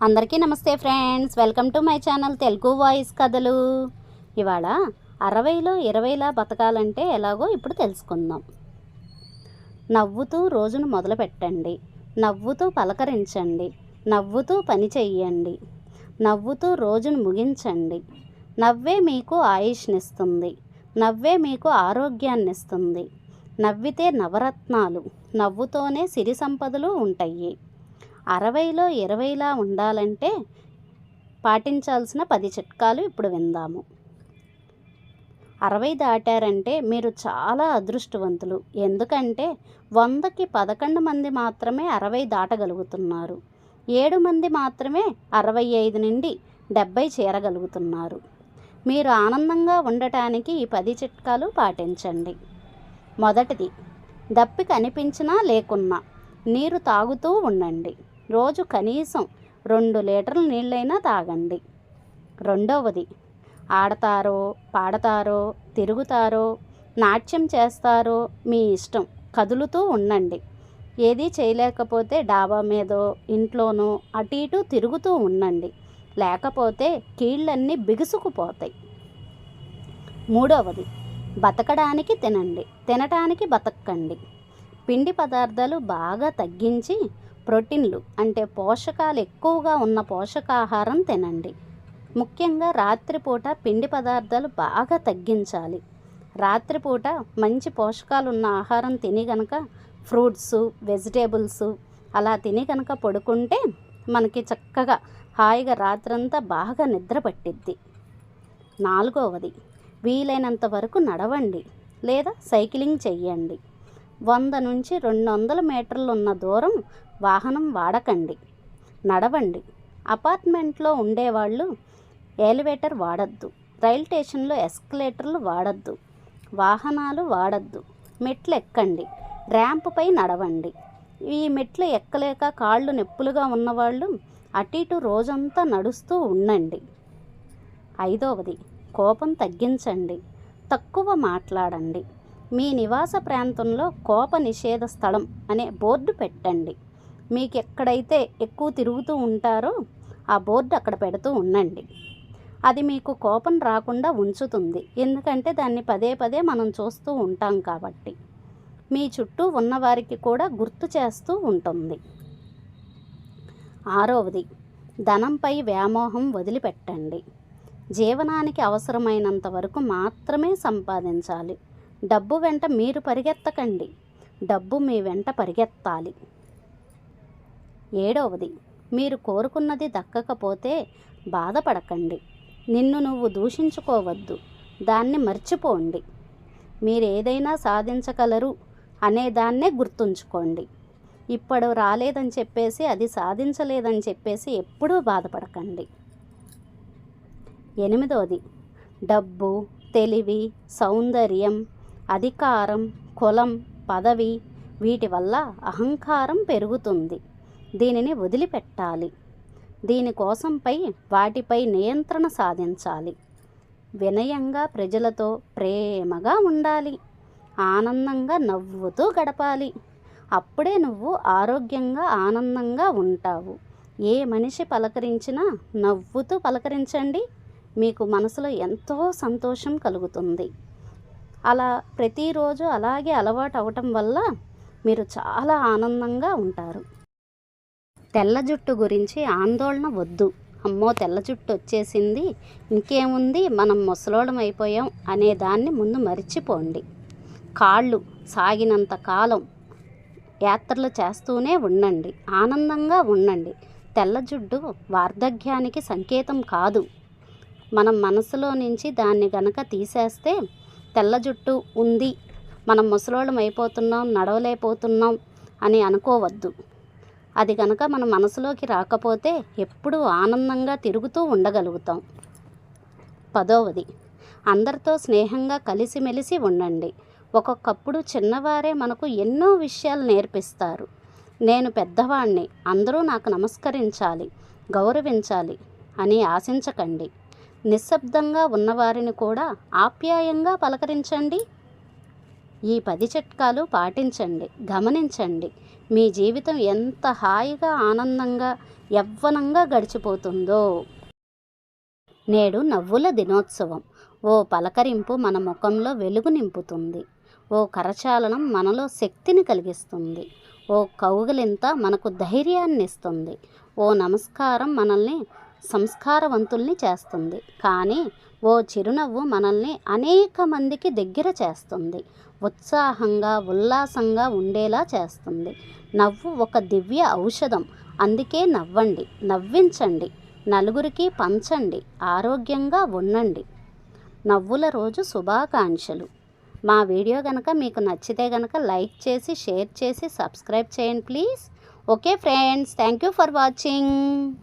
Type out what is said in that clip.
అందరికీ నమస్తే friends. Welcome to my channel Telugu voice కథలు. ఇవాళ అరవైలో ఇరవైలా బతకాలంటే ఎలాగో ఇప్పుడు తెలుసుకుందాం. నవ్వుతూ రోజును మొదలు పెట్టండి నవ్వుతూ పలకరించండి. నవ్వుతూ పని చెయ్యండి. నవ్వుతూ రోజును ముగించండి. నవ్వే మీకు ఆయుష్నిస్తుంది. నవ్వే మీకు ఆరోగ్యాన్ని ఇస్తుంది నవ్వితే నవరత్నాలు. నవ్వుతోనే సిరి సంపదలు ఉంటాయి. అరవైలో ఇరవైలా ఉండాలంటే పాటించాల్సిన పది చిట్కాలు ఇప్పుడు విందాము. అరవై దాటారంటే మీరు చాలా అదృష్టవంతులు. ఎందుకంటే వందకి పదకొండు మంది మాత్రమే అరవై దాటగలుగుతున్నారు. ఏడు మంది మాత్రమే అరవై ఐదు నుండి డెబ్బై చేరగలుగుతున్నారు. మీరు ఆనందంగా ఉండటానికి ఈ పది చిట్కాలు పాటించండి. మొదటిది దప్పి కనిపించినా లేకున్నా నీరు తాగుతూ ఉండండి. రోజు కనీసం రెండు లీటర్ల నీళ్ళైనా తాగండి. రెండవది ఆడతారో పాడతారో తిరుగుతారో నాట్యం చేస్తారో మీ ఇష్టం కదులుతూ ఉండండి. ఏది చేయలేకపోతే డాబా మీదో ఇంట్లోనో అటు ఇటు తిరుగుతూ ఉండండి. లేకపోతే కీళ్ళన్నీ బిగుసుకుపోతాయి. మూడవది బతకడానికి తినండి. తినటానికి బతకండి. పిండి పదార్థాలు బాగా తగ్గించి ప్రోటీన్లు అంటే పోషకాలు ఎక్కువగా ఉన్న పోషకాహారం తినండి. ముఖ్యంగా రాత్రిపూట పిండి పదార్థాలు బాగా తగ్గించాలి. రాత్రిపూట మంచి పోషకాలు ఉన్న ఆహారం తిని గనక ఫ్రూట్స్ వెజిటేబుల్స్ అలా తిని కనుక పడుకుంటే మనకి చక్కగా హాయిగా రాత్రంతా బాగా నిద్ర పట్టిద్ది. నాలుగవది వీలైనంత వరకు నడవండి లేదా సైక్లింగ్ చెయ్యండి. వంద నుంచి రెండు వందల మీటర్లు ఉన్న దూరం వాహనం వాడకండి. నడవండి. అపార్ట్మెంట్లో ఉండేవాళ్ళు ఎలివేటర్ వాడద్దు. రైల్ స్టేషన్లో ఎస్కలేటర్లు వాడద్దు. వాహనాలు వాడద్దు. మెట్లు ఎక్కండి. ర్యాంప్పై నడవండి. ఈ మెట్లు ఎక్కలేక కాళ్ళు నొప్పులుగా ఉన్నవాళ్ళు అటు ఇటు రోజంతా నడుస్తూ ఉండండి. ఐదవది కోపం తగ్గించండి. తక్కువ మాట్లాడండి. మీ నివాస ప్రాంతంలో కోప నిషేధ స్థలం అనే బోర్డు పెట్టండి. మీకు ఎక్కడైతే ఎక్కువ తిరుగుతూ ఉంటారో ఆ బోర్డు అక్కడ పెడుతూ ఉండండి. అది మీకు కోపం రాకుండా ఉంచుతుంది. ఎందుకంటే దాన్ని పదే పదే మనం చూస్తూ ఉంటాం కాబట్టి. మీ చుట్టూ ఉన్నవారికి కూడా గుర్తు చేస్తూ ఉంటుంది. ఆరవది ధనంపై వ్యామోహం వదిలిపెట్టండి. జీవనానికి అవసరమైనంత వరకు మాత్రమే సంపాదించాలి. డబ్బు వెంట మీరు పరిగెత్తకండి. డబ్బు మీ వెంట పరిగెత్తాలి. ఏడవది. మీరు కోరుకున్నది దక్కకపోతే బాధపడకండి. నిన్ను నువ్వు దూషించుకోవద్దు. దాన్ని మర్చిపోండి. మీరు ఏదైనా సాధించగలరు అనేదాన్నే గుర్తుంచుకోండి. ఇప్పుడు రాలేదని చెప్పేసి అది సాధించలేదని చెప్పేసి ఎప్పుడూ బాధపడకండి. ఎనిమిదవది డబ్బు తెలివి సౌందర్యం అధికారం కులం పదవి వీటి వల్ల అహంకారం పెరుగుతుంది. దీనిని వదిలిపెట్టాలి. దీనికోసంపై వాటిపై నియంత్రణ సాధించాలి. వినయంగా ప్రజలతో ప్రేమగా ఉండాలి. ఆనందంగా నవ్వుతూ గడపాలి. అప్పుడే నువ్వు ఆరోగ్యంగా ఆనందంగా ఉంటావు. ఏ మనిషి పలకరించినా నవ్వుతూ పలకరించండి. మీకు మనసులో ఎంతో సంతోషం కలుగుతుంది. అలా ప్రతిరోజు అలాగే అలవాటు అవటం వల్ల మీరు చాలా ఆనందంగా ఉంటారు. తెల్ల జుట్టు గురించి ఆందోళన వద్దు. అమ్మో తెల్ల జుట్టు వచ్చేసింది. ఇంకేముంది? మనం ముసలోళం అయిపోయాం అనే దాన్ని ముందు మర్చిపోండి. కాళ్ళు సాగినంత కాలం యాత్రలు చేస్తూనే ఉండండి. ఆనందంగా ఉండండి. తెల్ల జుట్టు వార్ధక్యానికి సంకేతం కాదు. మనం మనసులో నుంచి దాన్ని గనక తీసేస్తే తెల్ల జుట్టు ఉంది. మనం ముసలోళ్ళం అయిపోతున్నాం నడవలేకపోతున్నాం అని అనుకోవద్దు. అది కనుక మన మనసులోకి రాకపోతే ఎప్పుడూ ఆనందంగా తిరుగుతూ ఉండగలుగుతాం. పదవది అందరితో స్నేహంగా కలిసిమెలిసి ఉండండి. ఒక్కొక్కప్పుడు చిన్నవారే మనకు ఎన్నో విషయాలు నేర్పిస్తారు. నేను పెద్దవాణ్ణి అందరూ నాకు నమస్కరించాలి గౌరవించాలి అని ఆశించకండి. నిశ్శబ్దంగా ఉన్నవారిని కూడా ఆప్యాయంగా పలకరించండి. ఈ పది చిట్కాలు పాటించండి గమనించండి. మీ జీవితం ఎంత హాయిగా ఆనందంగా యవ్వనంగా గడిచిపోతుందో. నేడు నవ్వుల దినోత్సవం. ఓ పలకరింపు మన ముఖంలో వెలుగు నింపుతుంది. ఓ కరచాలనం మనలో శక్తిని కలిగిస్తుంది. ఓ కౌగలింత మనకు ధైర్యాన్ని ఇస్తుంది ఓ నమస్కారం మనల్ని సంస్కారవంతుల్ని చేస్తుంది. కానీ ఓ చిరునవ్వు మనల్ని అనేక మందికి దగ్గర చేస్తుంది. ఉత్సాహంగా ఉల్లాసంగా ఉండేలా చేస్తుంది. నవ్వు ఒక దివ్య ఔషధం. అందుకే నవ్వండి నవ్వించండి. నలుగురికి పంచండి ఆరోగ్యంగా ఉండండి. నవ్వుల రోజు శుభాకాంక్షలు. మా వీడియో కనుక మీకు నచ్చితే కనుక లైక్ చేసి షేర్ చేసి సబ్స్క్రైబ్ చేయండి please. Okay friends thank you for watching.